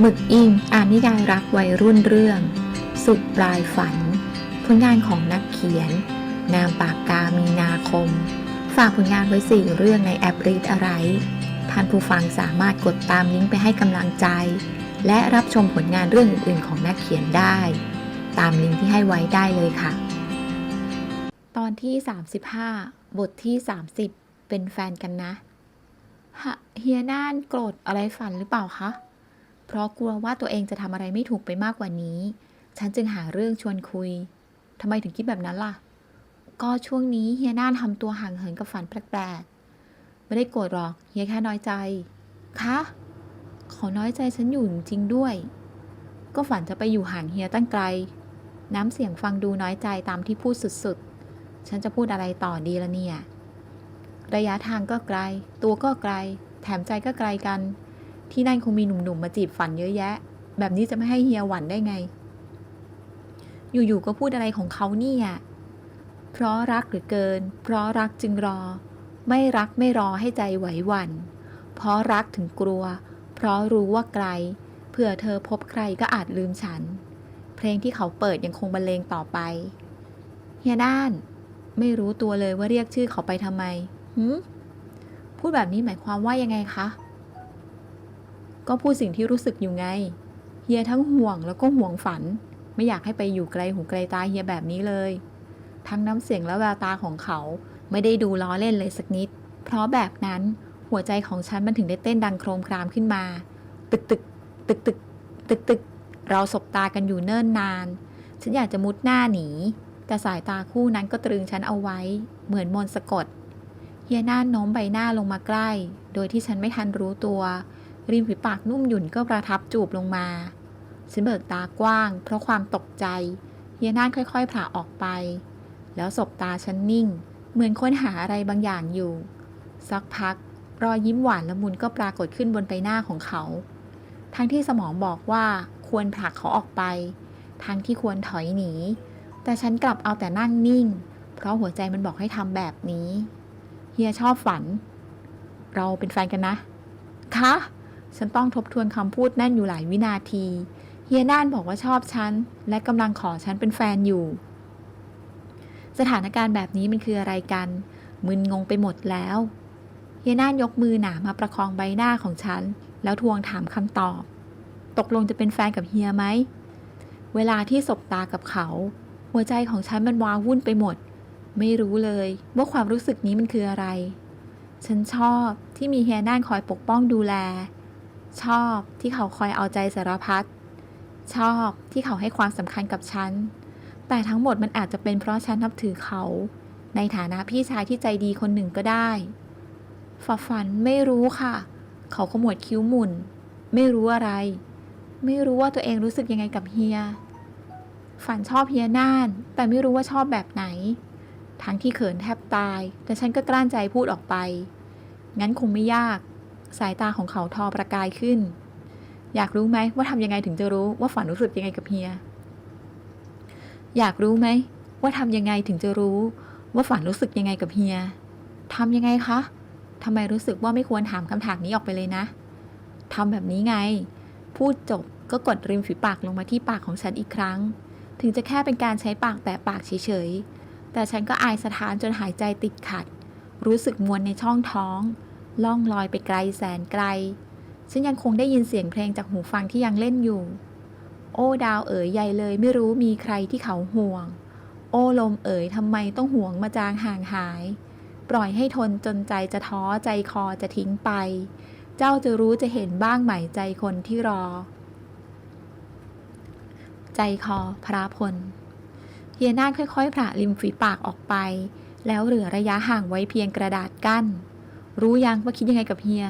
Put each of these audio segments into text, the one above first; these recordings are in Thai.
หมึกอิงอ่านนิยายรักวัยรุ่นเรื่อง สุดปลายฝัน ผลงานของนักเขียน นามปากกามีนาคม ฝากผลงานไว้สี่เรื่องในแอปรีดอะไร ท่านผู้ฟังสามารถกดตามลิงก์ไปให้กำลังใจ และรับชมผลงานเรื่องอื่นๆ ของนักเขียนได้ ตามลิงก์ที่ให้ไว้ได้เลยค่ะ ตอนที่ 35 บทที่ 30 เป็นแฟนกันนะฮะเฮียน่านโกรธอะไรฝันหรือเปล่าคะ เพราะกลัวว่าตัวเองจะทำอะไรไม่ถูกไปมากกว่านี้ ฉันจึงหาเรื่องชวนคุยทำไมถึงคิดแบบนั้นล่ะ ก็ช่วงนี้เฮียน่านทำตัวห่างเหินกับฝันแปลกๆ ไม่ได้โกรธหรอก เฮียแค่น้อยใจ คะ ขอน้อยใจฉันอยู่จริงด้วย ก็ฝันจะไปอยู่ห่างเฮียตั้งไกล น้ำเสียงฟังดูน้อยใจตามที่พูดสุดๆ ฉันจะพูดอะไรต่อดีละเนี่ย ระยะทางก็ไกล ตัวก็ไกล แถมใจก็ไกลกัน ที่นั่นคงมีหนุ่มๆมาจีบฝันเยอะแยะ แบบนี้จะไม่ให้เฮียหวั่นได้ไง อยู่ๆก็พูดอะไรของเขาเนี่ยเพราะรักหรือเกิน เพราะรักจึงรอ ไม่รักไม่รอให้ใจไหวหวัน่นเพราะรักถึงกลัว เพราะรู้ว่าไกลเผื่อเธอพบใครก็อาจลืมฉัน เพลงที่เขาเปิดยังคงบรรเลงต่อไปเฮียด้าน ไม่รู้ตัวเลยว่าเรียกชื่อเขาไปทำไมหืมพูดแบบนี้หมายความว่ายังไงคะ ก็พูดสิ่งที่รู้สึกอยู่ไง เฮียทั้งห่วงแล้วก็ห่วงฝัน ไม่อยากให้ไปอยู่ไกลหูไกลตาเฮียแบบนี้เลย ทั้งน้ำเสียงและแววตาของเขาไม่ได้ดูล้อเล่นเลยสักนิด เพราะแบบนั้นหัวใจของฉันมันถึงได้เต้นดังโครมครามขึ้นมา ตึกตึกตึกตึกตึกตึกเราสบตากันอยู่เนิ่นนาน ฉันอยากจะมุดหน้าหนี แต่สายตาคู่นั้นก็ตรึงฉันเอาไว้ เหมือนมนสะกด เฮียน่าโน้มใบหน้าลงมาใกล้ โดยที่ฉันไม่ทันรู้ตัว ริมฝีปากนุ่มหยุ่นก็ประทับจูบลงมาฉันเบิกตากว้าง เพราะความตกใจเฮียน่านค่อยๆผ่าออกไป แล้วสบตาฉันนิ่ง เหมือนค้นหาอะไรบางอย่างอยู่ สักพัก รอยยิ้มหวานละมุนก็ปรากฏขึ้นบนใบหน้าของเขา ทั้งที่สมองบอกว่าควรผลักเขาออกไป ทั้งที่ควรถอยหนี แต่ฉันกลับเอาแต่นั่งนิ่ง เพราะหัวใจมันบอกให้ทำแบบนี้ เฮียชอบฝัน เราเป็นแฟนกันนะ คะ ฉันต้องทบทวนคำพูดแน่นอยู่หลายวินาที เฮียน่านบอกว่าชอบฉัน และกำลังขอฉันเป็นแฟนอยู่ สถานการณ์แบบนี้มันคืออะไรกัน มึนงงไปหมดแล้ว เฮียน่านยกมือหนามาประคองใบหน้าของฉัน แล้วทวงถามคำตอบ ตกลงจะเป็นแฟนกับเฮียไหม เวลาที่สบตากับเขา หัวใจของฉันมันวาวุ่นไปหมด ไม่รู้เลยว่าความรู้สึกนี้มันคืออะไร ฉันชอบที่มีเฮียน่านคอยปกป้องดูแล ชอบที่เขาคอยเอาใจสารพัด ชอบที่เขาให้ความสำคัญกับฉัน แต่ทั้งหมดมันอาจจะเป็นเพราะฉันนับถือเขา ในฐานะพี่ชายที่ใจดีคนหนึ่งก็ได้ฝ่าฝันไม่รู้ค่ะ เขาขมวดคิ้วหมุน ไม่รู้อะไร ไม่รู้ว่าตัวเองรู้สึกยังไงกับเฮีย ฝันชอบเฮียน่าน แต่ไม่รู้ว่าชอบแบบไหน ทั้งที่เขินแทบตาย แต่ฉันก็กลั้นใจพูดออกไป งั้นคงไม่ยาก สายตาของเขาทอประกายขึ้น อยากรู้ไหมว่าทำยังไงถึงจะรู้ว่าฝันรู้สึกยังไงกับเฮีย อยากรู้ไหมว่าทำยังไงถึงจะรู้ว่าฝันรู้สึกยังไงกับเฮียทำยังไงคะทำไมรู้สึกว่าไม่ควรถามคำถามนี้ออกไปเลยนะทำแบบนี้ไง พูดจบก็กดริมฝีปากลงมาที่ปากของฉันอีกครั้ง ถึงจะแค่เป็นการใช้ปากแตะปากเฉยๆ แต่ฉันก็อายสะท้านจนหายใจติดขัด รู้สึกมวนในช่องท้อง ล่องลอยไปไกลแสนไกล ฉันยังคงได้ยินเสียงเพลงจากหูฟังที่ยังเล่นอยู่ โอ้ดาวเอ๋ยใหญ่เลยไม่รู้มีใครที่เขาห่วง โอ้ลมเอ๋ยทำไมต้องห่วงมาจางห่างหาย ปล่อยให้ทนจนใจจะท้อใจคอจะทิ้งไป เจ้าจะรู้จะเห็นบ้างไหมใจคนที่รอ ใจคอพระพลเฮียนาคค่อยๆผ่าริมฝีปากออกไป แล้วเหลือระยะห่างไว้เพียงกระดาษกั้น รู้ยังว่าคิดยังไงกับเฮีย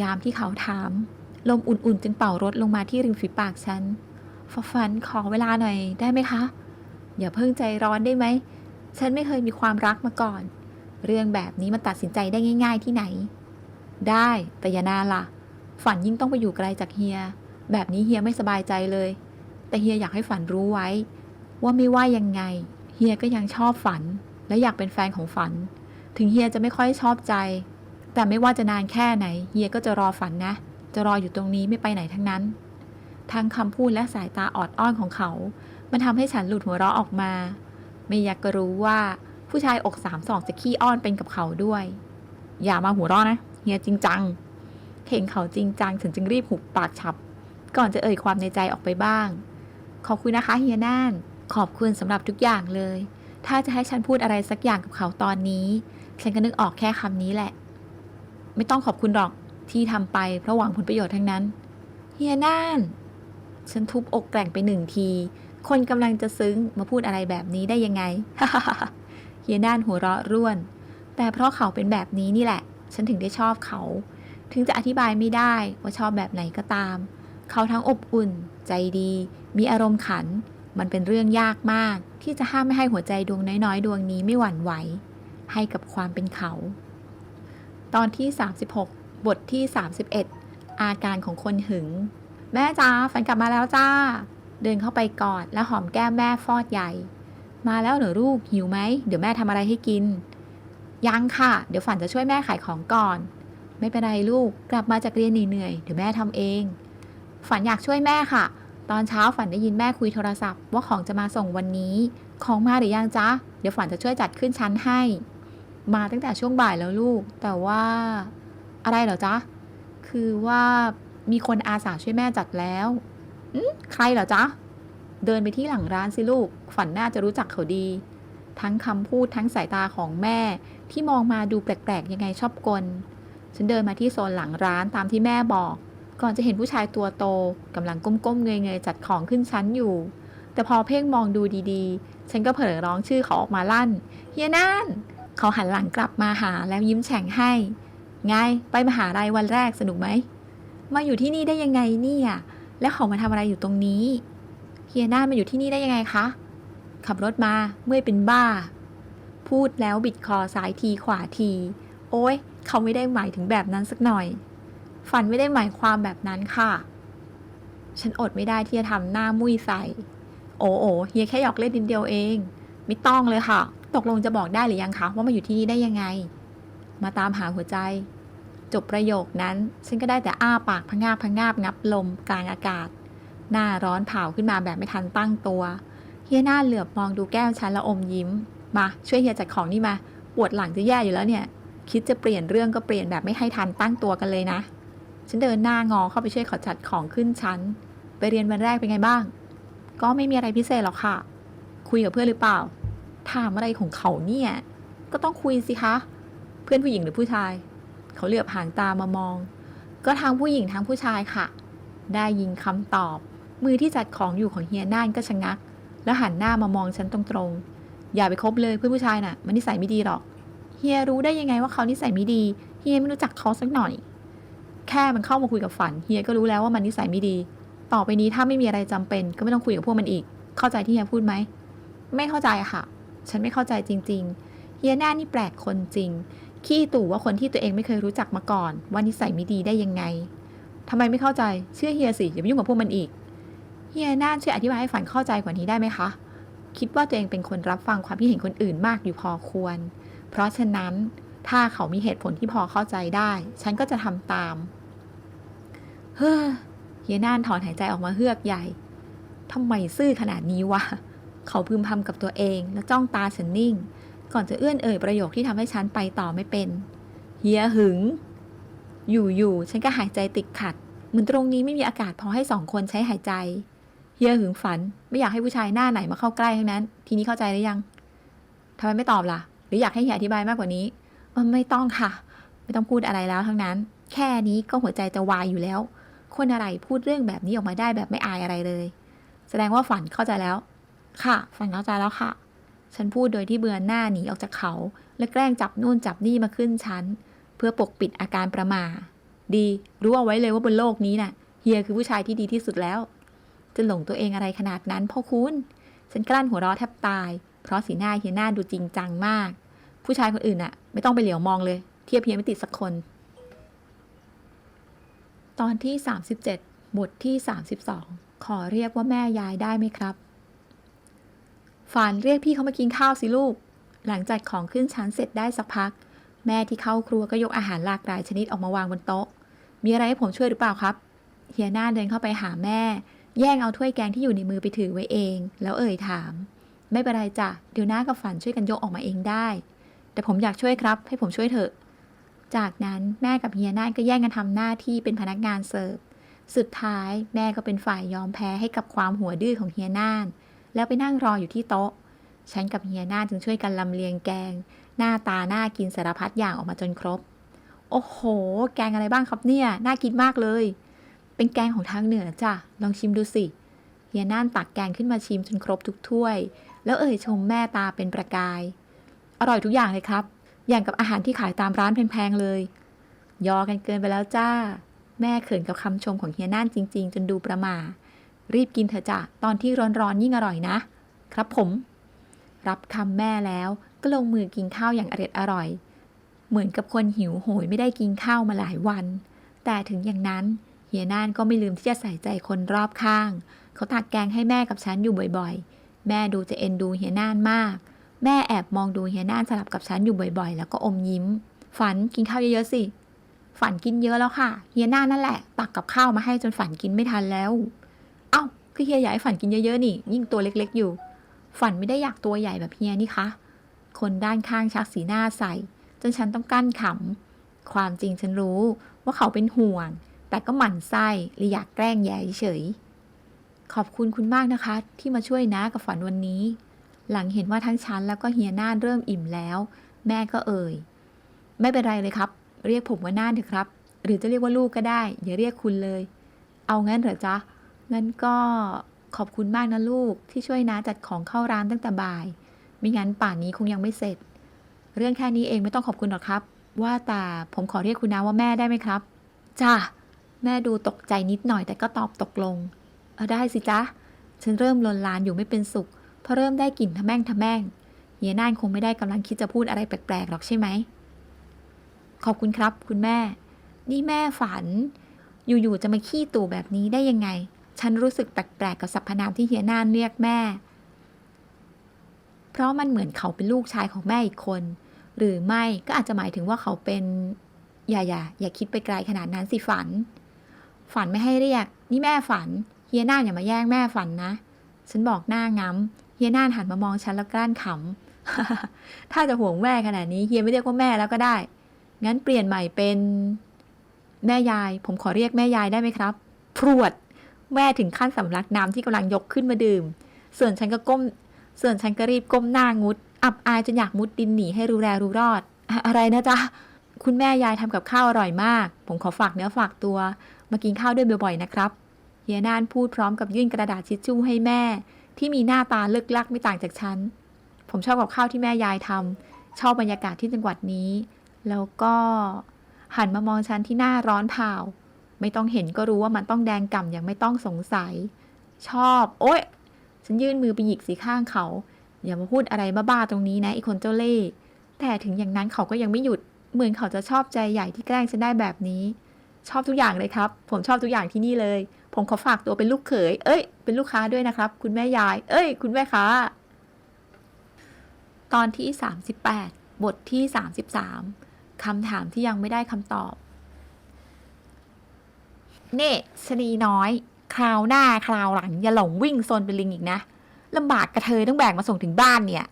ยามที่เขาถาม ลมอุ่นๆจึงเป่ารถลงมาที่ริมฝีปากฉันฟฟันขอเวลาหน่อยได้ไหมคะ อย่าเพิ่งใจร้อนได้ไหม ฉันไม่เคยมีความรักมาก่อน เรื่องแบบนี้มันตัดสินใจได้ง่าย ๆ ที่ไหน ได้แต่อย่านานล่ะ ฝันยิ่งต้องไปอยู่ไกลจากเฮีย แบบนี้เฮียไม่สบายใจเลย แต่เฮียอยากให้ฝันรู้ไว้ ว่าไม่ว่ายังไง เฮียก็ยังชอบฝัน และอยากเป็นแฟนของฝัน ถึงเฮียจะไม่ค่อยชอบใจ แต่ไม่ว่าจะนานแค่ไหน เฮียก็จะรอฝันนะ จะรออยู่ตรงนี้ไม่ไปไหนทั้งนั้น ทั้งคำพูดและสายตาออดอ้อนของเขา มันทำให้ฉันหลุดหัวเราะออกมา ไม่อยากก็รู้ว่าผู้ชายอกสามสองจะขี้อ้อนเป็นกับเขาด้วย อย่ามาหัวเราะนะ เฮียจริงจังเห็นเขาจริงจังฉันจึงรีบหุบปากฉับ ก่อนจะเอ่ยความในใจออกไปบ้าง ขอบคุณนะคะเฮียน่าน ขอบคุณสำหรับทุกอย่างเลย ถ้าจะให้ฉันพูดอะไรสักอย่างกับเขาตอนนี้ ฉันก็นึกออกแค่คำนี้แหละ ไม่ต้องขอบคุณหรอกที่ทำไปเพราะหวังผลประโยชน์ทั้งนั้น เฮียน่าน ฉันทุบอกแกล่งไปหนึ่งที คนกำลังจะซึ้งมาพูดอะไรแบบนี้ได้ยังไง เฮียน่านหัวเราะร่วน แต่เพราะเขาเป็นแบบนี้นี่แหละ ฉันถึงได้ชอบเขา ถึงจะอธิบายไม่ได้ว่าชอบแบบไหนก็ตาม เขาทั้งอบอุ่น ใจดี มีอารมณ์ขัน มันเป็นเรื่องยากมาก ที่จะห้ามไม่ให้หัวใจดวงน้อยๆ ดวงนี้ไม่หวั่นไหว ให้กับความเป็นเขา ตอนที่ 36 บทที่ 31 อาการของคนหึง แม่จ้าฝันกลับมาแล้วจ้า เดินเข้าไปกอดและหอมแก้มแม่ฟอดใหญ่ มาแล้วเหรอลูกหิวไหม เดี๋ยวแม่ทำอะไรให้กิน ยังค่ะ เดี๋ยวฝันจะช่วยแม่ขายของก่อน ไม่เป็นไรลูก กลับมาจากเรียนเหนื่อยเดี๋ยวแม่ทำเอง ฝันอยากช่วยแม่ค่ะ ตอนเช้าฝันได้ยินแม่คุยโทรศัพท์ว่าของจะมาส่งวันนี้ ของมาหรือยังจ๊ะ เดี๋ยวฝันจะช่วยจัดขึ้นชั้นให้ มาตั้งแต่ช่วงบ่ายแล้วลูก แต่ว่าอะไรเหรอจ๊ะ คือว่ามีคนอาสาช่วยแม่จัดแล้วอืมใครเหรอจ๊ะ เดินไปที่หลังร้านสิลูก ฝันน่าจะรู้จักเขาดี ทั้งคำพูดทั้งสายตาของแม่ที่มองมาดูแปลกๆยังไงชอบกล ฉันเดินมาที่โซนหลังร้านตามที่แม่บอก ก่อนจะเห็นผู้ชายตัวโตกำลังก้มๆเงยๆจัดของขึ้นชั้นอยู่ แต่พอเพ่งมองดูดีๆ ฉันก็เผลอร้องชื่อเขาออกมาลั่น เฮียนั่น เขาหันหลังกลับมาหาแล้วยิ้มแฉ่งให้ ไง ไปมหาลัยวันแรกสนุกไหม มาอยู่ที่นี่ได้ยังไงเนี่ย แล้วเขามาทำอะไรอยู่ตรงนี้ เฮียน่านมาอยู่ที่นี่ได้ยังไงคะ ขับรถมาเมื่อยเป็นบ้า พูดแล้วบิดคอซ้ายทีขวาที โอ้ยเขาไม่ได้หมายถึงแบบนั้นสักหน่อย ฝันไม่ได้หมายความแบบนั้นค่ะ ฉันอดไม่ได้ที่จะทำหน้ามุ้ยใส่ โอ้โอเฮียแค่หยอกเล่นนิดเดียวเอง ไม่ต้องเลยค่ะ ตกลงจะบอกได้หรือยังคะว่ามาอยู่ที่นี่ได้ยังไง มาตามหาหัวใจ จบประโยคนั้น ฉันก็ได้แต่อ้าปากพะงาบพะงาบงับลมกลางอากาศ หน้าร้อนเผาขึ้นมาแบบไม่ทันตั้งตัว เฮียหน้าเหลือบมองดูแก้วฉันแล้วอมยิ้ม มาช่วยเฮียจัดของนี่มาปวดหลังจะแย่อยู่แล้วเนี่ย คิดจะเปลี่ยนเรื่องก็เปลี่ยนแบบไม่ให้ทันตั้งตัวกันเลยนะ ฉันเดินหน้างอเข้าไปช่วยเขาจัดของขึ้นชั้น ไปเรียนวันแรกเป็นไงบ้าง ก็ไม่มีอะไรพิเศษหรอกค่ะ คุยกับเพื่อนหรือเปล่า ถามอะไรของเขาเนี่ย ก็ต้องคุยสิคะ เพื่อนผู้หญิงหรือผู้ชาย เขาเหลือบหางตามามอง ก็ทั้งผู้หญิงทั้งผู้ชายค่ะ ได้ยินคำตอบ มือที่จัดของอยู่ของเฮียน่านก็ชะงัก แล้วหันหน้ามามองฉันตรงๆ อย่าไปคบเลยเพื่อนผู้ชายน่ะ มันนิสัยไม่ดีหรอก เฮียรู้ได้ยังไงว่าเขานิสัยไม่ดี เฮียไม่รู้จักเขาสักหน่อย แค่มันเข้ามาคุยกับฝันเฮียก็รู้แล้วว่ามันนิสัยไม่ดี ต่อไปนี้ถ้าไม่มีอะไรจำเป็น ก็ไม่ต้องคุยกับพวกมันอีก เข้าใจที่เฮียพูดไหม ไม่เข้าใจค่ะ ฉันไม่เข้าใจจริง ๆ เฮียหน้านี่แปลกคนจริง ขี้ตู่ว่าคนที่ตัวเองไม่เคยรู้จักมาก่อน ว่านิสัยไม่ดีได้ยังไงทำไมไม่เข้าใจ เชื่อเฮียสิอย่าไปยุ่งกับพวกมันอีก เฮียน่าช่วยอธิบายให้ฝันเข้าใจกว่านี้ได้ไหมคะ คิดว่าตัวเองเป็นคนรับฟังความคิดเห็นคนอื่นมากอยู่พอควร เพราะฉะนั้น ถ้าเขามีเหตุผลที่พอเข้าใจได้ ฉันก็จะทำตาม เฮ้อเฮียน่านถอนหายใจออกมาเฮือกใหญ่ทำไมซื่อขนาดนี้วะ เขาพึมพำกับตัวเองแล้วจ้องตาฉันนิ่ง ก่อนจะเอื้อนเอ่ยประโยคที่ทำให้ฉันไปต่อไม่เป็น เฮียหึง อยู่ๆฉันก็หายใจติดขัด เหมือนตรงนี้ไม่มีอากาศพอให้สองคนใช้หายใจ เฮียหึงฝันไม่อยากให้ผู้ชายหน้าไหนมาเข้าใกล้ทั้งนั้น ทีนี้เข้าใจหรือยังทำไมไม่ตอบล่ะ หรืออยากให้เฮียอธิบายมากกว่านี้ ไม่ต้องค่ะ ไม่ต้องพูดอะไรแล้วทั้งนั้น แค่นี้ก็หัวใจจะวายอยู่แล้ว คนอะไรพูดเรื่องแบบนี้ออกมาได้แบบไม่อายอะไรเลย แสดงว่าฝันเข้าใจแล้ว ค่ะ ฝันเข้าใจแล้วค่ะ ฉันพูดโดยที่เบือนหน้าหนีออกจากเขา และแกล้งจับนู่นจับนี่มาขึ้นชั้น เพื่อปกปิดอาการประมา ดีรู้เอาไว้เลยว่าบนโลกนี้น่ะเฮียคือผู้ชายที่ดีที่สุดแล้ว จะหลงตัวเองอะไรขนาดนั้นพ่อคุณ ฉันกลั้นหัวเราะแทบตาย เพราะสีหน้าเฮียหน้าดูจริงจังมาก ผู้ชายคนอื่นน่ะไม่ต้องไปเหลียวมองเลย เทียบเฮียไม่ติดสักคน ตอนที่ 37 บทที่ 32 ขอเรียกว่าแม่ยายได้ไหมครับฝานเรียกพี่เขามากินข้าวสิลูก หลังจากของขึ้นชั้นเสร็จได้สักพัก แม่ที่เข้าครัวก็ยกอาหารหลากหลายชนิดออกมาวางบนโต๊ะ มีอะไรให้ผมช่วยหรือเปล่าครับเฮียหน้าเดินเข้าไปหาแม่ แย่งเอาถ้วยแกงที่อยู่ในมือไปถือไว้เอง แล้วเอ่ยถาม ไม่เป็นไรจ้ะเดี๋ยวหน้ากับฝันช่วยกันยกออกมาเองได้ แต่ผมอยากช่วยครับ ให้ผมช่วยเถอะ จากนั้นแม่กับเฮียน่านก็แย่งกันทำหน้าที่เป็นพนักงานเสิร์ฟ สุดท้ายแม่ก็เป็นฝ่ายยอมแพ้ให้กับความหัวดื้อของเฮียน่าน แล้วไปนั่งรออยู่ที่โต๊ะ ฉันกับเฮียน่านจึงช่วยกันลำเลียงแกง หน้าตาน่ากินสารพัดอย่างออกมาจนครบ โอ้โห แกงอะไรบ้างครับเนี่ย น่ากินมากเลย เป็นแกงของทางเหนือจ้ะ ลองชิมดูสิ เฮียน่านตักแกงขึ้นมาชิมจนครบทุกถ้วย แล้วเอ่ยชมแม่ตาเป็นประกาย ร่อยทุกอย่างเลยครับ อย่างกับอาหารที่ขายตามร้านแพงๆเลย ยอกันเกินไปแล้วจ้า แม่เขินกับคำชมของเฮียน่านจริง ๆ จนดูประมา รีบกินเถอะจ้ะตอนที่ร้อนๆยิ่งอร่อยนะ ครับผม รับคำแม่แล้วก็ลงมือกินข้าวอย่างอร็ดอร่อย เหมือนกับคนหิวโหยไม่ได้กินข้าวมาหลายวัน แต่ถึงอย่างนั้นเฮียน่านก็ไม่ลืมที่จะใส่ใจคนรอบข้าง เขาตักแกงให้แม่กับฉันอยู่บ่อยๆ แม่ดูจะเอ็นดูเฮียน่านมาก แม่แอบมองดูเฮียน่านสลับกับฉันอยู่บ่อยๆ แล้วก็อมยิ้ม ฝันกินข้าวเยอะๆสิ ฝันกินเยอะแล้วค่ะ เฮียน่านนั่นแหละ ตักกับข้าวมาให้จนฝันกินไม่ทันแล้ว เอ้าคือเฮียอยากให้ฝันกินเยอะๆนี่ ยิ่งตัวเล็กๆอยู่ ฝันไม่ได้อยากตัวใหญ่แบบเฮียนี่คะ คนด้านข้างชักสีหน้าใส่จนฉันต้องกั้นขำ ความจริงฉันรู้ว่าเขาเป็นห่วง แต่ก็หมั่นไส้เลยอยากแกล้งแย่เฉยขอบคุณคุณมากนะคะ ที่มาช่วยนะกับฝันวันนี้ หลังเห็นว่าทั้งฉันแล้วก็เฮียน่านเริ่มอิ่มแล้ว แม่ก็เอ่ย ไม่เป็นไรเลยครับ เรียกผมว่าน่านเถอะครับ หรือจะเรียกว่าลูกก็ได้ อย่าเรียกคุณเลย เอางั้นเหรอจ๊ะ งั้นก็ขอบคุณมากนะลูกที่ช่วยน้าจัดของเข้าร้านตั้งแต่บ่าย ไม่งั้นป่านนี้คงยังไม่เสร็จ เรื่องแค่นี้เองไม่ต้องขอบคุณหรอกครับ ว่าแต่ผมขอเรียกคุณน้าว่าแม่ได้ไหมครับ จ้าแม่ดูตกใจนิดหน่อยแต่ก็ตอบตกลงเออได้สิจ๊ะ ฉันเริ่มลนลานอยู่ไม่เป็นสุข เพราะเริ่มได้กลิ่นทะแม่งทะแม่งเฮียน่านคงไม่ได้กำลังคิดจะพูดอะไรแปลกๆหรอกใช่ไหม ขอบคุณครับ คุณแม่ นี่แม่ฝัน อยู่ๆจะมาขี้ตู่แบบนี้ได้ยังไง ฉันรู้สึกแปลกๆกับสรรพนามที่เฮียน่านเรียกแม่ เพราะมันเหมือนเขาเป็นลูกชายของแม่อีกคน หรือไม่ก็อาจจะหมายถึงว่าเขาเป็น อย่าอย่าอย่าคิดไปไกลขนาดนั้นสิฝัน ฝันไม่ให้เรียก นี่แม่ฝันเฮียน่านอย่ามาแย่งแม่ฝันนะ ฉันบอกหน้างำ เฮียน่านหันมามองฉันแล้วกลั้นขำ ถ้าจะห่วงแม่ขนาดนี้เฮียไม่เรียกว่าแม่แล้วก็ได้ งั้นเปลี่ยนใหม่เป็น แม่ยาย ผมขอเรียกแม่ยายได้ไหมครับ พรวด แม่ถึงขั้นสำลักน้ำที่กำลังยกขึ้นมาดื่ม ส่วนฉันก็ก้ม ส่วนฉันก็รีบก้มหน้างุด อับอายจนอยากมุดดินหนีให้รู้แรรู้รอด อะไรนะจ๊ะ คุณแม่ยายทำกับข้าวอร่อยมาก ผมขอฝากเนื้อฝากตัว มากินข้าวด้วยบ่อยๆนะครับ เฮียนานพูดพร้อมกับยื่นกระดาษทิชชู่ให้แม่ ที่มีหน้าตาเลิกลักไม่ต่างจากฉัน ผมชอบกับข้าวที่แม่ยายทำชอบบรรยากาศที่จังหวัดนี้ แล้วก็หันมามองฉันที่หน้าร้อนเผาไม่ต้องเห็นก็รู้ว่ามันต้องแดงก่ำอย่างไม่ต้องสงสัย ชอบ โอ๊ย ฉันยื่นมือไปหยิกสีข้างเขา อย่ามาพูดอะไรบ้าๆตรงนี้นะไอ้คนเจ้าเล่ห์แต่ถึงอย่างนั้นเขาก็ยังไม่หยุด เหมือนเขาจะชอบใจใหญ่ที่แกล้งฉันได้แบบนี้ ชอบทุกอย่างเลยครับ ผมชอบทุกอย่างที่นี่เลย ผมขอฝากตัวเป็นลูกเขย เอ้ย เป็นลูกค้าด้วยนะครับ คุณแม่ยาย เอ้ย คุณแม่ค้า ตอนที่ 38 บทที่ 33คำถามที่ยังไม่ได้คำตอบ เน่ชะนีน้อย คราวหน้าคราวหลัง อย่าหลงวิ่งโซนเป็นลิงอีกนะลำบากกระเทยต้องแบกมาส่งถึงบ้านเนี่ย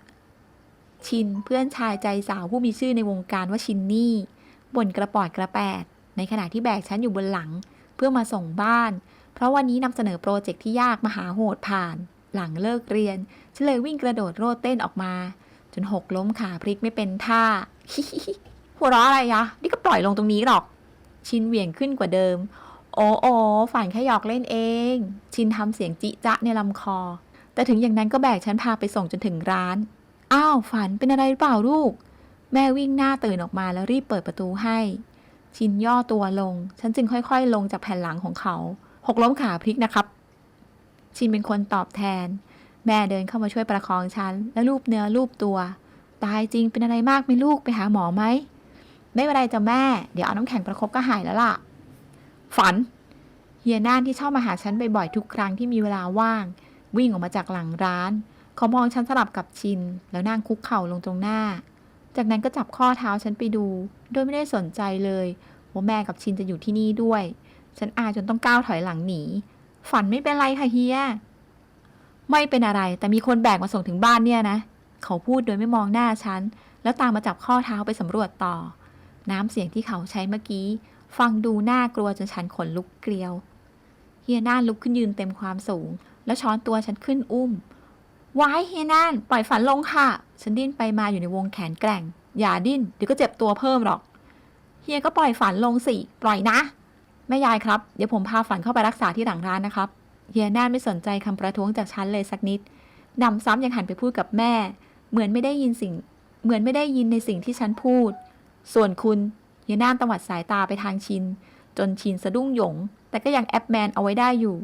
ชินเพื่อนชายใจสาวผู้มีชื่อในวงการว่าชินนี่บ่นกระปอดกระแปด ในขณะที่แบกฉันอยู่บนหลัง เพื่อมาส่งบ้าน ราะวันนี้นำเสนอโปรเจกต์ที่ยากมหาโหดผ่าน หลังเลิกเรียนฉันเลยวิ่งกระโดดโลดเต้นออกมา จนหกล้มขาพลิกไม่เป็นท่า หัวเราะอะไรยะ นี่ก็ปล่อยลงตรงนี้หรอก ชินเหวี่ยงขึ้นกว่าเดิม โอ้โอฝันแค่หยอกเล่นเอง ชินทำเสียงจิจะในลำคอ แต่ถึงอย่างนั้นก็แบกฉันพาไปส่งจนถึงร้าน อ้าวฝันเป็นอะไรหรือเปล่าลูก แม่วิ่งหน้าตื่นออกมาแล้วรีบเปิดประตูให้ ชินย่อตัวลง ฉันจึงค่อย ๆ ลงจากแผ่นหลังของเขา หกล้มขาพลิกนะครับ ชินเป็นคนตอบแทน แม่เดินเข้ามาช่วยประคองฉัน และลูบเนื้อลูบตัว ตายจริงเป็นอะไรมากไหมลูกไปหาหมอไหม ไม่เป็นไรจ้ะแม่ เดี๋ยวเอาน้ำแข็งประคบก็หายแล้วล่ะ ฝัน เฮียน่านที่ชอบมาหาฉันบ่อยๆทุกครั้งที่มีเวลาว่าง วิ่งออกมาจากหลังร้านเขามองฉันสลับกับชิน แล้วนั่งคุกเข่าลงตรงหน้า จากนั้นก็จับข้อเท้าฉันไปดู โดยไม่ได้สนใจเลยว่าแม่กับชินจะอยู่ที่นี่ด้วย ฉันอายจนต้องก้าวถอยหลังหนี ฝันไม่เป็นไรค่ะเฮีย ไม่เป็นอะไร แต่มีคนแบกมาส่งถึงบ้านเนี่ยนะ เขาพูดโดยไม่มองหน้าฉัน แล้วตามมาจับข้อเท้าไปสำรวจต่อ น้ำเสียงที่เขาใช้เมื่อกี้ ฟังดูน่ากลัวจนฉันขนลุกเกลียว เฮียน่านลุกขึ้นยืนเต็มความสูง แล้วช้อนตัวฉันขึ้นอุ้มว้ายเฮียน่านปล่อยฝันลงค่ะ ฉันดิ้นไปมาอยู่ในวงแขนแกร่ง อย่าดิ้นเดี๋ยวก็เจ็บตัวเพิ่มหรอก เฮียก็ปล่อยฝันลงสิ ปล่อยนะ แม่ยายครับ เดี๋ยวผมพาฝันเข้าไปรักษาที่หลังร้านนะครับ เฮียน่าไม่สนใจคำประท้วงจากฉันเลยสักนิดนำซ้ำยังหันไปพูดกับแม่ เหมือนไม่ได้ยินสิ่ง เหมือนไม่ได้ยินในสิ่งที่ฉันพูด ส่วนคุณ เฮียน่าตวัดสายตาไปทางชิน จนชินสะดุ้งหยง แต่ก็ยังแอปแมนเอาไว้ได้อยู่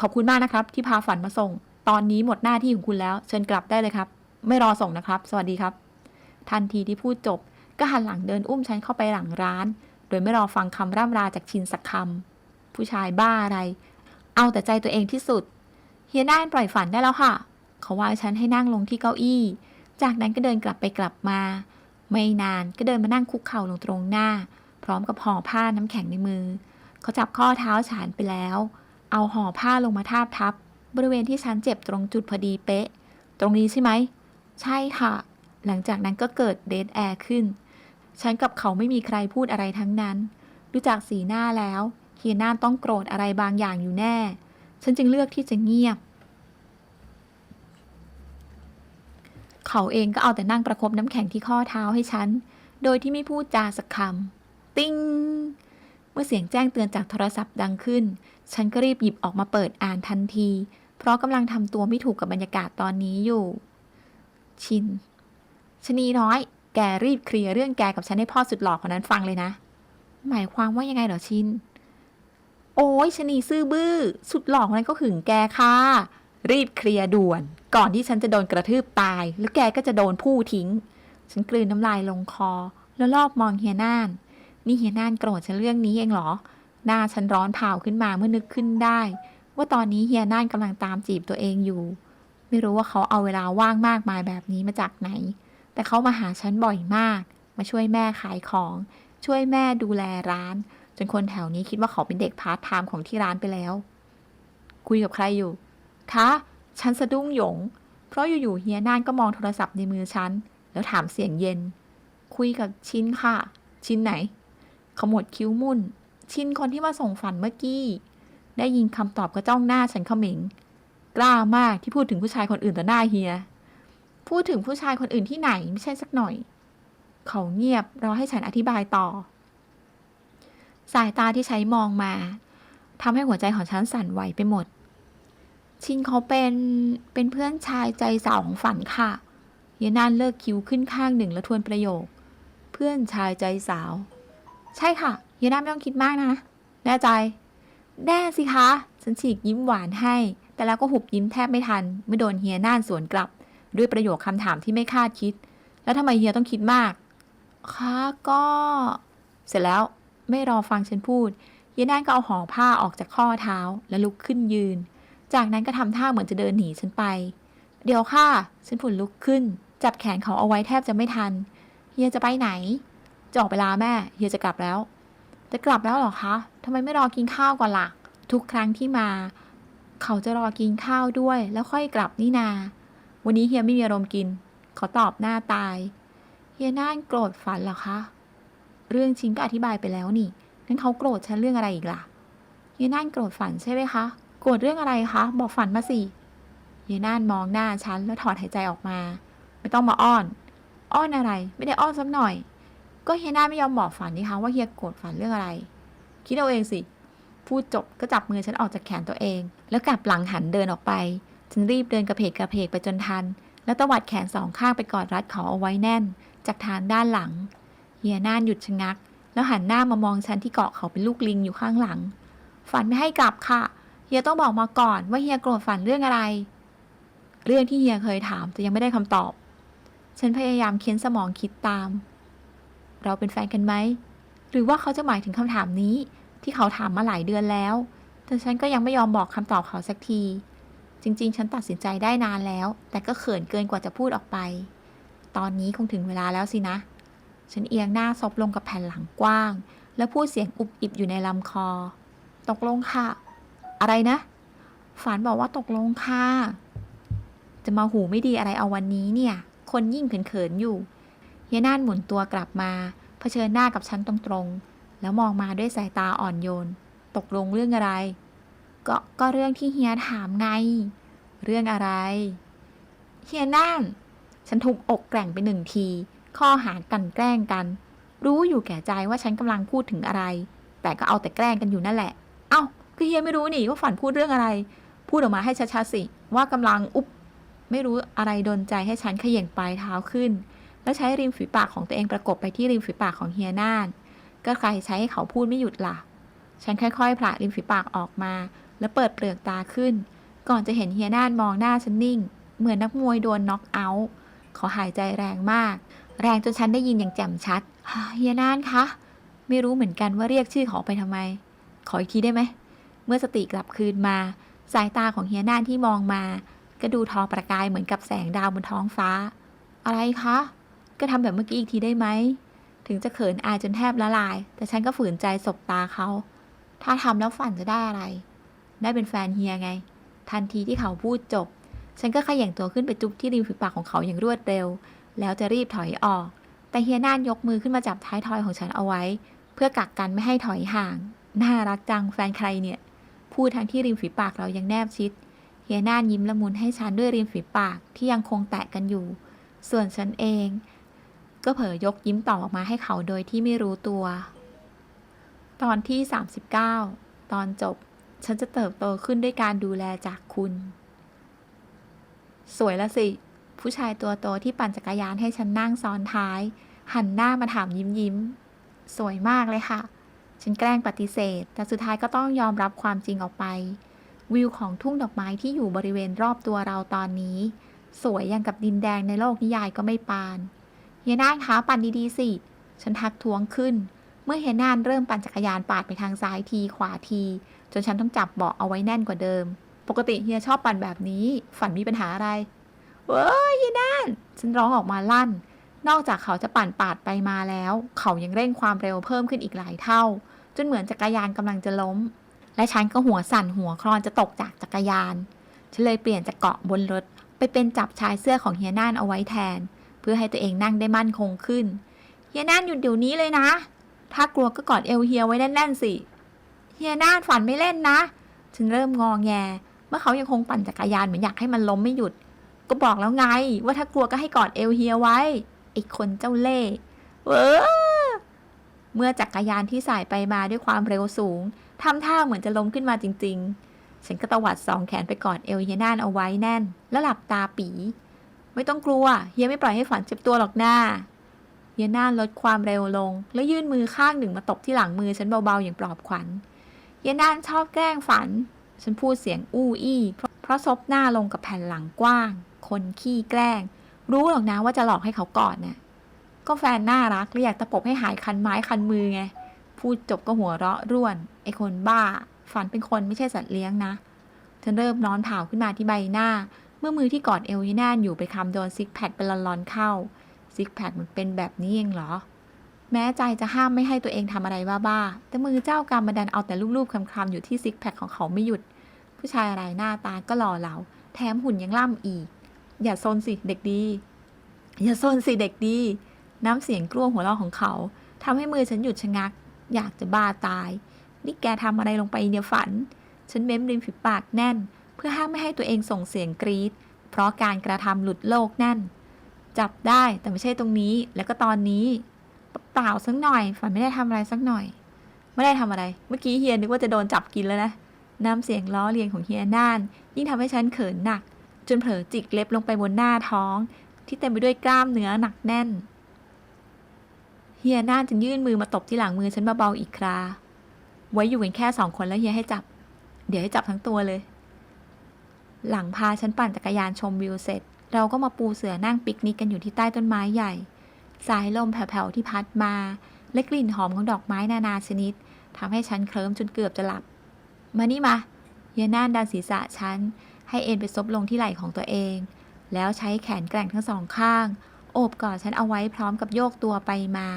ขอบคุณมากนะครับ ที่พาฝันมาส่ง ตอนนี้หมดหน้าที่ของคุณแล้ว เชิญกลับได้เลยครับ ไม่รอส่งนะครับ สวัสดีครับ ทันทีที่พูดจบ ก็หันหลังเดินอุ้มฉันเข้าไปหลังร้าน โดยไม่รอฟังคำร่ำลาจากชินสักคำผู้ชายบ้าอะไร เอาแต่ใจตัวเองที่สุด เฮียน่านปล่อยฝันได้แล้วค่ะ เขาว่าฉันให้นั่งลงที่เก้าอี้ จากนั้นก็เดินกลับไปกลับมา ไม่นานก็เดินมานั่งคุกเข่าลงตรงหน้า พร้อมกับห่อผ้าน้ำแข็งในมือ เขาจับข้อเท้าฉันไปแล้ว เอาห่อผ้าลงมาทาบทับ บริเวณที่ฉันเจ็บตรงจุดพอดีเป๊ะ ตรงนี้ใช่ไหม ใช่ค่ะ หลังจากนั้นก็เกิดเดทแอร์ขึ้น ฉันกับเขาไม่มีใครพูดอะไรทั้งนั้น ดูจากสีหน้าแล้วเฮียน่านต้องโกรธอะไรบางอย่างอยู่แน่ ฉันจึงเลือกที่จะเงียบ เขาเองก็เอาแต่นั่งประคบน้ำแข็งที่ข้อเท้าให้ฉัน โดยที่ไม่พูดจาสักคำ ติ้ง เมื่อเสียงแจ้งเตือนจากโทรศัพท์ดังขึ้น ฉันก็รีบหยิบออกมาเปิดอ่านทันที เพราะกำลังทำตัวไม่ถูกกับบรรยากาศตอนนี้อยู่ ชินชนีน้อย แกรีบเคลียร์เรื่องแกกับฉันให้พ่อสุดหล่อคนนั้นฟังเลยนะ หมายความว่ายังไงเหรอชิน โอ้ยชะนีซื่อบื้อ สุดหล่อคนนั้นก็หึงแกค่ะ รีบเคลียร์ด่วน ก่อนที่ฉันจะโดนกระทืบตาย แล้วแกก็จะโดนผู้ทิ้ง ฉันกลืนน้ำลายลงคอ แล้วรอบมองเฮียน่าน นี่เฮียน่านโกรธฉันเรื่องนี้เองเหรอ หน้าฉันร้อนเผาขึ้นมาเมื่อนึกขึ้นได้ ว่าตอนนี้เฮียน่านกำลังตามจีบตัวเองอยู่ ไม่รู้ว่าเขาเอาเวลาว่างมากมายแบบนี้มาจากไหน แต่เขามาหาฉันบ่อยมาก มาช่วยแม่ขายของ ช่วยแม่ดูแลร้าน จนคนแถวนี้คิดว่าเขาเป็นเด็กพาร์ทไทม์ของที่ร้านไปแล้วคุยกับใครอยู่ คะ ฉันสะดุ้งหยง เพราะอยู่ๆเฮียน่านก็มองโทรศัพท์ในมือฉัน แล้วถามเสียงเย็น คุยกับชินค่ะ ชินไหน ขมวดคิ้วมุ่น ชินคนที่มาส่งฝันเมื่อกี้ ได้ยินคำตอบก็จ้องหน้าฉันเขม็ง กล้ามากที่พูดถึงผู้ชายคนอื่นต่อหน้าเฮีย พูดถึงผู้ชายคนอื่นที่ไหนไม่ใช่สักหน่อย เขาเงียบรอให้ฉันอธิบายต่อ สายตาที่ใช้มองมาทำให้หัวใจของฉันสั่นไหวไปหมด ชินเขาเป็นเป็นเพื่อนชายใจสาวของฝันค่ะเยนานเลิกคิ้วขึ้นข้างหนึ่งแล้วทวนประโยค เพื่อนชายใจสาว ใช่ค่ะเยนานไม่ต้องคิดมากนะ แน่ใจแน่สิคะ ฉันฉีกยิ้มหวานให้ แต่แล้วก็หุบยิ้มแทบไม่ทัน เมื่อโดนเฮียน่านสวนกลับ ด้วยประโยคคำถามที่ไม่คาดคิด แล้วทำไมเฮียต้องคิดมากคะก็ เสร็จแล้วไม่รอฟังฉันพูดเฮียน่นก็เอาห่อผ้าออกจากข้อเท้าแล้วลุกขึ้นยืน จากนั้นก็ทำท่าเหมือนจะเดินหนีฉันไป เดี๋ยวค่ะ ฉันผุนลุกขึ้น จับแขนเขาเอาไว้แทบจะไม่ทันเฮียจะไปไหนจะออกไปลาแม่เฮียจะกลับแล้ว จะกลับแล้วหรอคะทำไมไม่รอกินข้าวก่อนล่ะ ทุกครั้งที่มา เขาจะรอกินข้าวด้วย แล้วค่อยกลับนี่นา วันนี้เฮียไม่มีอารมณ์กินขาตอบหน้าตาย เฮียน่านโกรธฝันเหรอคะ เรื่องจริงก็อธิบายไปแล้วนี่ งั้นเขาโกรธฉันเรื่องอะไรอีกล่ะ เฮียน่านโกรธฝันใช่ไหมคะ โกรธเรื่องอะไรคะ บอกฝันมาสิ เฮียน่านมองหน้าฉันแล้วถอนหายใจออกมา ไม่ต้องมาอ้อน อ้อนอะไร ไม่ได้อ้อนสักหน่อย ก็เฮียน่านไม่ยอมบอกฝันนี่คะว่าเฮียโกรธฝันเรื่องอะไร คิดเอาเองสิ พูดจบก็จับมือฉันออกจากแขนตัวเอง แล้วกลับหลังหันเดินออกไป ฉันรีบเดินกระเพกกระเพกไปจนทัน แล้วตวัดแขนสองข้างไปกอดรัดเขาเอาไว้แน่น จากทางด้านหลัง เฮียน่านหยุดชะงัก แล้วหันหน้ามามองฉันที่เกาะเขาเป็นลูกลิงอยู่ข้างหลัง ฝันไม่ให้กลับค่ะ เฮียต้องบอกมาก่อนว่าเฮียโกรธฝันเรื่องอะไร เรื่องที่เฮียเคยถามแต่ยังไม่ได้คำตอบ ฉันพยายามเค้นสมองคิดตาม เราเป็นแฟนกันไหม หรือว่าเขาจะหมายถึงคำถามนี้ ที่เขาถามมาหลายเดือนแล้ว แต่ฉันก็ยังไม่ยอมบอกคำตอบเขาสักที จริง ๆ ฉันตัดสินใจได้นานแล้ว แต่ก็เขินเกินกว่าจะพูดออกไป ตอนนี้คงถึงเวลาแล้วสินะ ฉันเอียงหน้าซบลงกับแผ่นหลังกว้าง แล้วพูดเสียงอุบอิบอยู่ในลำคอ ตกลงค่ะ อะไรนะฝันบอกว่าตกลงค่ะ จะมาหูไม่ดีอะไรเอาวันนี้เนี่ย คนยิ่งเขินๆอยู่เฮียน่านหมุนตัวกลับมา เผชิญหน้ากับฉันตรงๆ แล้วมองมาด้วยสายตาอ่อนโยน ตกลงเรื่องอะไร ก็ก็เรื่องที่เฮียถามไง เรื่องอะไร เฮียน่านฉันทุบอกแกร่งไปหนึ่งที ข้อหากันแกล้งกัน รู้อยู่แก่ใจว่าฉันกำลังพูดถึงอะไร แต่ก็เอาแต่แกล้งกันอยู่นั่นแหละ เอ้า คือเฮียไม่รู้นี่ว่าฝันพูดเรื่องอะไร พูดออกมาให้ชัดๆสิ ว่ากำลังอุ๊บไม่รู้อะไรดนใจให้ฉันเขย่งปลายเท้าขึ้น แล้วใช้ริมฝีปากของตัวเองประกบไปที่ริมฝีปากของเฮียน่าน ก็ใครใช้ให้เขาพูดไม่หยุดล่ะ ฉันค่อยๆผละริมฝีปากออกมา แล้วเปิดเปลือกตาขึ้น ก่อนจะเห็นเฮียนานมองหน้าฉันนิ่ง เหมือนนักมวยโดนน็อกเอาท์เขาหายใจแรงมาก แรงจนฉันได้ยินอย่างแจ่มชัดเฮียนานคะ ไม่รู้เหมือนกันว่าเรียกชื่อเขาไปทำไม ขออีกทีได้ไหม เมื่อสติกลับคืนมา สายตาของเฮียนานที่มองมา ก็ดูทองประกายเหมือนกับแสงดาวบนท้องฟ้า อะไรคะ ก็ทำแบบเมื่อกี้อีกทีได้ไหม ถึงจะเขินอายจนแทบละลาย แต่ฉันก็ฝืนใจสบตาเขา ถ้าทำแล้วฝันจะได้อะไร ได้เป็นแฟนเฮียไง ทันทีที่เขาพูดจบ ฉันก็ขย่งตัวขึ้นไปจุ๊บที่ริมฝีปากของเขาอย่างรวดเร็ว แล้วจะรีบถอยออก แต่เฮียน่านยกมือขึ้นมาจับท้ายทอยของฉันเอาไว้ เพื่อกักกันไม่ให้ถอยห่าง น่ารักจังแฟนใครเนี่ย พูดทั้งที่ริมฝีปากเรายังแนบชิด เฮียน่านยิ้มละมุนให้ฉันด้วยริมฝีปากที่ยังคงแตะกันอยู่ ส่วนฉันเอง ก็เผลอยกยิ้มต่อออกมาให้เขาโดยที่ไม่รู้ตัว ตอนที่ 39 ตอนจบ ฉันจะเติบโตขึ้นด้วยการดูแลจากคุณ สวยละสิ ผู้ชายตัวโตที่ปั่นจักรยานให้ฉันนั่งซ้อนท้าย หันหน้ามาถามยิ้มยิ้ม สวยมากเลยค่ะ ฉันแกล้งปฏิเสธ แต่สุดท้ายก็ต้องยอมรับความจริงออกไป วิวของทุ่งดอกไม้ที่อยู่บริเวณรอบตัวเราตอนนี้ สวยอย่างกับดินแดงในโลกนิยายก็ไม่ปานเฮียน่านคะปั่นดีๆสิ ฉันทักท้วงขึ้น เมื่อเฮียน่านเริ่มปั่นจักรยานปาดไปทางซ้ายทีขวาที จนฉันต้องจับเบาะเอาไว้แน่นกว่าเดิม ปกติเฮียชอบปั่นแบบนี้ ฝันมีปัญหาอะไรเว้ยเฮียน่านฉันร้องออกมาลั่น นอกจากเขาจะปั่นปาดไปมาแล้ว เขายังเร่งความเร็วเพิ่มขึ้นอีกหลายเท่า จนเหมือนจักรยานกำลังจะล้ม และฉันก็หัวสั่นหัวคลอนจะตกจากจักรยาน ฉันเลยเปลี่ยนจากเกาะบนรถ ไปเป็นจับชายเสื้อของเฮียน่านเอาไว้แทน เพื่อให้ตัวเองนั่งได้มั่นคงขึ้น เฮียน่านหยุดเดี๋ยวนี้เลยนะ ถ้ากลัวก็กอดเอวเฮียไว้แน่นๆสิ เฮียน่านฝันไม่เล่นนะ ฉันเริ่มงอแง เมื่อเขายังคงปั่นจักรยานเหมือนอยากให้มันล้มไม่หยุด ก็บอกแล้วไง ว่าถ้ากลัวก็ให้กอดเอวเฮียไว้ไอ้คนเจ้าเล่ห์เว้อเมื่อจักรยานที่สายไปมาด้วยความเร็วสูงทำท่าเหมือนจะล้มขึ้นมาจริง ๆ ฉันก็ตวัดสองแขนไปกอดเอวเฮียน่านเอาไว้แน่น แล้วหลับตาปี ไม่ต้องกลัวเฮียไม่ปล่อยให้ฝันเจ็บตัวหรอกหน้าเฮียน่านลดความเร็วลง แล้วยื่นมือข้างหนึ่งมาตบที่หลังมือฉันเบาๆอย่างปลอบขวัญ เยน่านชอบแกล้งฝัน ฉันพูดเสียงอู้อี้เพราะเพราะซบหน้าลงกับแผ่นหลังกว้าง คนขี้แกล้ง รู้หรอกนะว่าจะหลอกให้เขากอดน่ะก็แฟนน่ารักเลยอยากตะปบให้หายคันไม้คันมือไง พูดจบก็หัวเราะร่วน ไอ้คนบ้า ฝันเป็นคนไม่ใช่สัตว์เลี้ยงนะฉันเริ่มนอนเผาขึ้นมาที่ใบหน้า เมื่อมือที่กอดเอวยีน่านอยู่ไปคำโดนซิกแพคเป็นลอนๆเข้าซิกแพคมันเป็นแบบนี้เองเหรอ แม้ใจจะห้ามไม่ให้ตัวเองทำอะไรบ้าๆแต่มือเจ้ากรรมมาดันเอาแต่รูปๆคลำๆอยู่ที่ซิกแพคของเขาไม่หยุด ผู้ชายอะไรหน้าตาก็หล่อเหลาแถมหุ่นยังล่ำอีก อย่าซนสิเด็กดี อย่าซนสิเด็กดี น้ำเสียงกลัวหัวเราะของเขาทำให้มือฉันหยุดชะงัก อยากจะบ้าตาย นี่แกทำอะไรลงไปเนี่ยฝัน ฉันเม้มริมฝีปากแน่น เพื่อห้ามไม่ให้ตัวเองส่งเสียงกรีดเพราะการกระทำหลุดโลกนั่น จับได้แต่ไม่ใช่ตรงนี้แล้วก็ตอนนี้ เปล่าสักหน่อย ฝันไม่ได้ทำอะไรสักหน่อย ไม่ได้ทำอะไร เมื่อกี้เฮียนึกว่าจะโดนจับกินแล้วนะน้ำเสียงล้อเลียนของเฮียน่าน ยิ่งทำให้ฉันเขินหนัก จนเผลอจิกเล็บลงไปบนหน้าท้อง ที่เต็มไปด้วยกล้ามเนื้อหนักแน่น เฮียน่านจึงยื่นมือมาตบที่หลังมือฉันเบาๆอีกครา ไว้อยู่กันแค่สองคนแล้วเฮียให้จับ เดี๋ยวให้จับทั้งตัวเลย หลังพาฉันปั่นจักรยานชมวิวเสร็จ เราก็มาปูเสื่อนั่งปิกนิกกันอยู่ที่ใต้ต้นไม้ใหญ่ สายลมแผ่วๆที่พัดมา และกลิ่นหอมของดอกไม้นานาชนิดทำให้ฉันเคลิ้มจนเกือบจะหลับ มานี่มาเฮียน่านดันศีรษะฉัน ให้เอ็นไปซบลงที่ไหล่ของตัวเอง แล้วใช้แขนแกร่งทั้งสองข้าง โอบกอดฉันเอาไว้พร้อมกับโยกตัวไปมา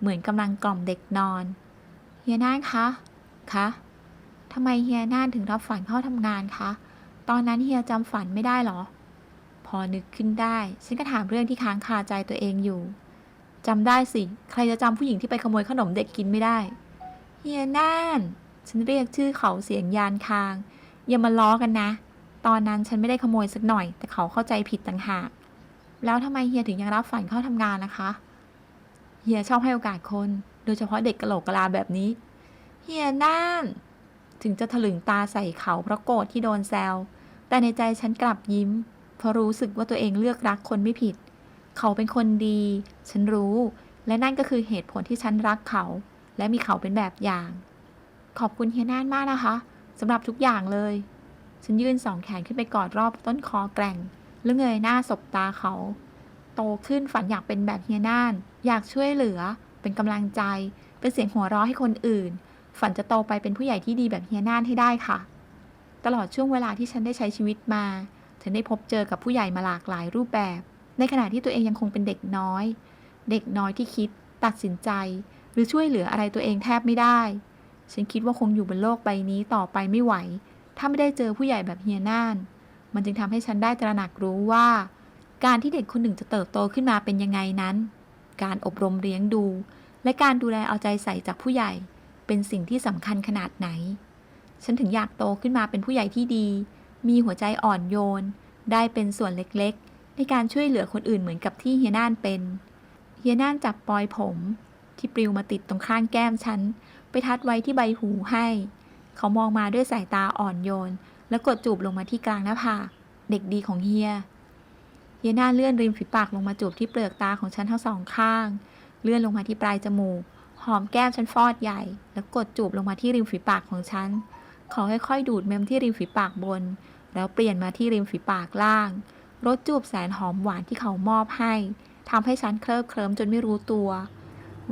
เหมือนกำลังกล่อมเด็กนอน เฮียน่านคะ คะทำไมเฮียน่านถึงรับฝันเข้าทำงานคะ ตอนนั้นเฮียจำฝันไม่ได้เหรอ พอนึกขึ้นได้ ฉันก็ถามเรื่องที่ค้างคาใจตัวเองอยู่ จำได้สิ ใครจะจำผู้หญิงที่ไปขโมยขนมเด็กกินไม่ได้ เฮียน่าน ฉันเรียกชื่อเขาเสียงยานคาง อย่ามาล้อกันนะ ตอนนั้นฉันไม่ได้ขโมยสักหน่อย แต่เขาเข้าใจผิดต่างหาก แล้วทำไมเฮียถึงยังรับฝันเข้าทำงานนะคะ เฮียชอบให้โอกาสคน โดยเฉพาะเด็กกะโหลกกะลาแบบนี้ เฮียน่าน ถึงจะถลึงตาใส่เขาเพราะโกรธที่โดนแซว แต่ในใจฉันกลับยิ้ม เพราะรู้สึกว่าตัวเองเลือกรักคนไม่ผิด เขาเป็นคนดี ฉันรู้ และนั่นก็คือเหตุผลที่ฉันรักเขา และมีเขาเป็นแบบอย่าง ขอบคุณเฮียน่านมากนะคะสำหรับทุกอย่างเลย ฉันยื่นสองแขนขึ้นไปกอดรอบต้นคอแกร่ง แล้วเงยหน้าสบตาเขา โตขึ้นฝันอยากเป็นแบบเฮียน่าน อยากช่วยเหลือ เป็นกำลังใจ เป็นเสียงหัวเราะให้คนอื่น ฝันจะโตไปเป็นผู้ใหญ่ที่ดีแบบเฮียน่านให้ได้ค่ะ ตลอดช่วงเวลาที่ฉันได้ใช้ชีวิตมา ฉันได้พบเจอกับผู้ใหญ่มาหลากหลายรูปแบบ ในขณะที่ตัวเองยังคงเป็นเด็กน้อย เด็กน้อยที่คิด ตัดสินใจ หรือช่วยเหลืออะไรตัวเองแทบไม่ได้ ฉันคิดว่าคงอยู่บนโลกใบนี้ต่อไปไม่ไหว ถ้าไม่ได้เจอผู้ใหญ่แบบเฮียน่าน มันจึงทำให้ฉันได้ตระหนักรู้ว่า การที่เด็กคนหนึ่งจะเติบโตขึ้นมาเป็นยังไงนั้น การอบรมเลี้ยงดู และการดูแลเอาใจใส่จากผู้ใหญ่ เป็นสิ่งที่สำคัญขนาดไหน ฉันถึงอยากโตขึ้นมาเป็นผู้ใหญ่ที่ดี มีหัวใจอ่อนโยน ได้เป็นส่วนเล็กๆ ในการช่วยเหลือคนอื่นเหมือนกับที่เฮียน่านเป็น เฮียน่านจับปลอยผม ที่ปลิวมาติดตรงข้างแก้มฉัน ไปทัดไว้ที่ใบหูให้ เขามองมาด้วยสายตาอ่อนโยน แล้วกดจูบลงมาที่กลางหน้าผากเด็กดีของเฮีย เฮียน่าเลื่อนริมฝีปากลงมาจูบที่เปลือกตาของฉันทั้งสองข้าง เลื่อนลงมาที่ปลายจมูก หอมแก้มฉันฟอดใหญ่ แล้วกดจูบลงมาที่ริมฝีปากของฉัน เขาค่อยๆดูดเมมที่ริมฝีปากบน แล้วเปลี่ยนมาที่ริมฝีปากล่าง รสจูบแสนหอมหวานที่เขามอบให้ทำให้ฉันเคลิบเคลิ้มจนไม่รู้ตัว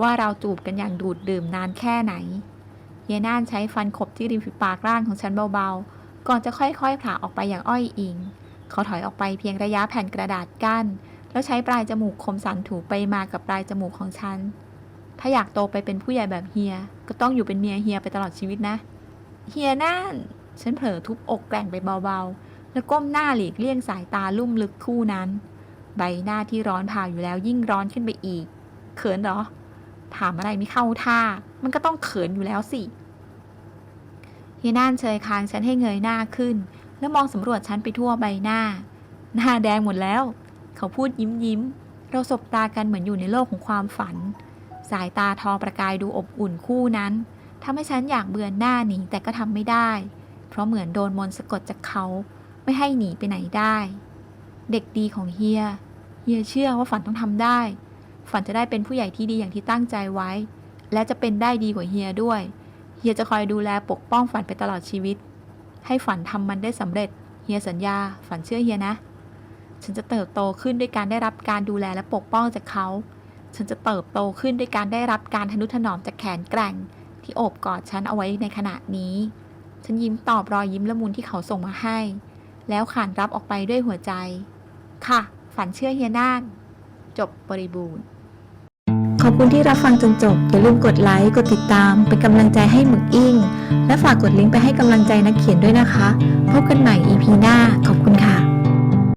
ว่าเราจูบกันอย่างดูดดื่มนานแค่ไหน เยน่านใช้ฟันขบที่ริมฝีปากล่างของฉันเบาๆ ก่อนจะค่อยๆผลาออกไปอย่างอ้อยอิง เขาถอยออกไปเพียงระยะแผ่นกระดาษกั้น แล้วใช้ปลายจมูกคมสันถูไปมากับปลายจมูกของฉัน ถ้าอยากโตไปเป็นผู้ใหญ่แบบเฮีย ก็ต้องอยู่เป็นเมียเฮียไปตลอดชีวิตนะ เฮียน่าน ฉันเผลอทุบอกแกร่งไปเบาๆ แล้วก้มหน้าหลีกเลี่ยงสายตาลุ่มลึกคู่นั้น ใบหน้าที่ร้อนเผาอยู่แล้วยิ่งร้อนขึ้นไปอีก เขินหรอ ถามอะไรไม่เข้าท่า มันก็ต้องเขินอยู่แล้วสิเฮียน่านเชยคางฉันให้เงยหน้าขึ้น แล้วมองสำรวจฉันไปทั่วใบหน้า หน้าแดงหมดแล้ว เขาพูดยิ้มยิ้ม เราสบตากันเหมือนอยู่ในโลกของความฝัน สายตาทอประกายดูอบอุ่นคู่นั้นทำให้ฉันอยากเบือนหน้าหนีแต่ก็ทำไม่ได้ เพราะเหมือนโดนมนต์สะกดจากเขา ไม่ให้หนีไปไหนได้ เด็กดีของเฮีย เฮียเชื่อว่าฝันต้องทำได้ ฝันจะได้เป็นผู้ใหญ่ที่ดีอย่างที่ตั้งใจไว้ และจะเป็นได้ดีกว่าเฮียด้วย เฮียจะคอยดูแลปกป้องฝันไปตลอดชีวิต ให้ฝันทำมันได้สำเร็จ เฮียสัญญา ฝันเชื่อเฮียนะ ฉันจะเติบโตขึ้นด้วยการได้รับการดูแลและปกป้องจากเขา ฉันจะเติบโตขึ้นด้วยการได้รับการทนุถนอมจากแขนแกร่ง ที่โอบกอดฉันเอาไว้ในขณะนี้ ฉันยิ้มตอบรอยยิ้มละมุนที่เขาส่งมาให้ แล้วขานรับออกไปด้วยหัวใจ ค่ะ ฝันเชื่อเฮียน่านจบบริบูรณ์ ขอบคุณที่รับฟังจนจบ อย่าลืมกดไลค์ กดติดตาม เป็นกำลังใจให้หมึกอิงและฝากกดลิงก์ไปให้กำลังใจนักเขียนด้วยนะคะ พบกันใหม่ EP หน้า ขอบคุณค่ะ